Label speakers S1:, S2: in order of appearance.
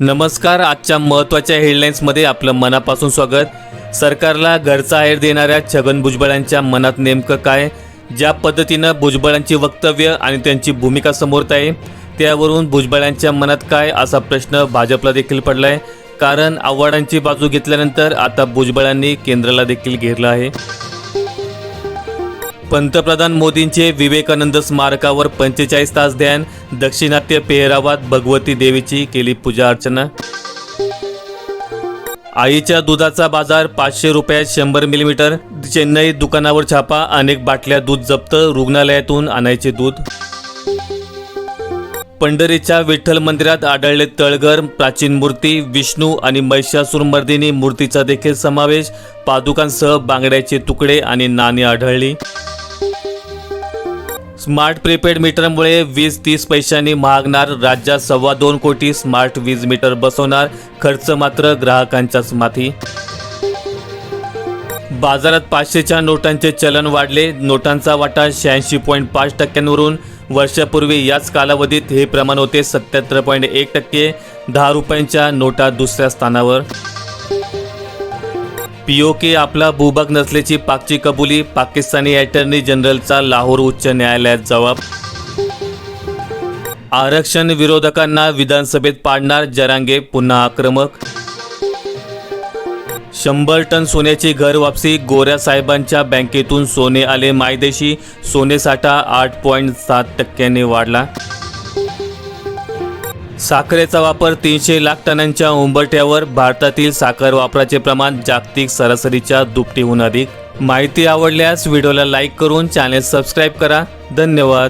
S1: नमस्कार आजच्या महत्त्वाच्या हेडलाईन्समध्ये आपलं मनापासून स्वागत. सरकारला घरचा आहेर देणाऱ्या छगन भुजबळांच्या मनात नेमकं काय? ज्या पद्धतीनं भुजबळांची वक्तव्य आणि त्यांची भूमिका समोरत आहे त्यावरून भुजबळांच्या मनात काय असा प्रश्न भाजपला देखील पडलाय. कारण आव्हाडांची बाजू घेतल्यानंतर आता भुजबळांनी केंद्राला देखील घेरलं आहे. पंतप्रधान मोदींचे विवेकानंद स्मारकावर पंचेचाळीस तास ध्यान दक्षिणात्य पेहरावात भगवती देवीची केली पूजा अर्चना. आईच्या दुधाचा बाजार पाचशे रुपयात शंभर मिलीमीटर चेन्नई दुकानावर छापा अनेक बाटल्या दूध जप्त रुग्णालयातून आणायचे दूध. पंढरीच्या विठ्ठल मंदिरात आढळले तळघर प्राचीन मूर्ती विष्णू आणि महिषासुरमर्दिनी मूर्तीचा देखील समावेश पादुकांसह बांगड्याचे तुकडे आणि नाणी आढळली. स्मार्ट प्रीपेड मीटरमुळे वीज तीस पैशांनी महागणार राज्यात सव्वा दोन कोटी स्मार्ट वीज मीटर बसवणार खर्च मात्र ग्राहकांच्याच माथी. बाजारात पाचशेच्या नोटांचे चलन वाढले. नोटांचा वाटा शहाऐंशी पॉईंट पाच टक्क्यांवरून वर्षापूर्वी याच कालावधीत हे प्रमाण होते सत्याहत्तर पॉईंट एक टक्के. दहा रुपयांच्या नोटा दुसऱ्या स्थानावर. पीओके आपला भूभाग नसल्याची पाकची कबुली पाकिस्तानी अटर्नी जनरलचा लाहोर उच्च न्यायालयात जबाब. आरक्षण विरोधकांना विधानसभेत पाडणार जरांगे पुन्हा आक्रमक. शंभर टन सोन्याची घर वापसी गोऱ्या साहेबांच्या बँकेतून सोने आले मायदेशी सोने साठा आठ पॉईंट सात टक्क्याने वाढला. साखरेचा वापर तीनशे लाख टनांच्या उंबरठ्यावर भारतातील साखर वापराचे प्रमाण जागतिक सरासरीच्या दुपटीहून अधिक. माहिती आवडल्यास व्हिडिओला लाईक करून चॅनेल सबस्क्राईब करा. धन्यवाद.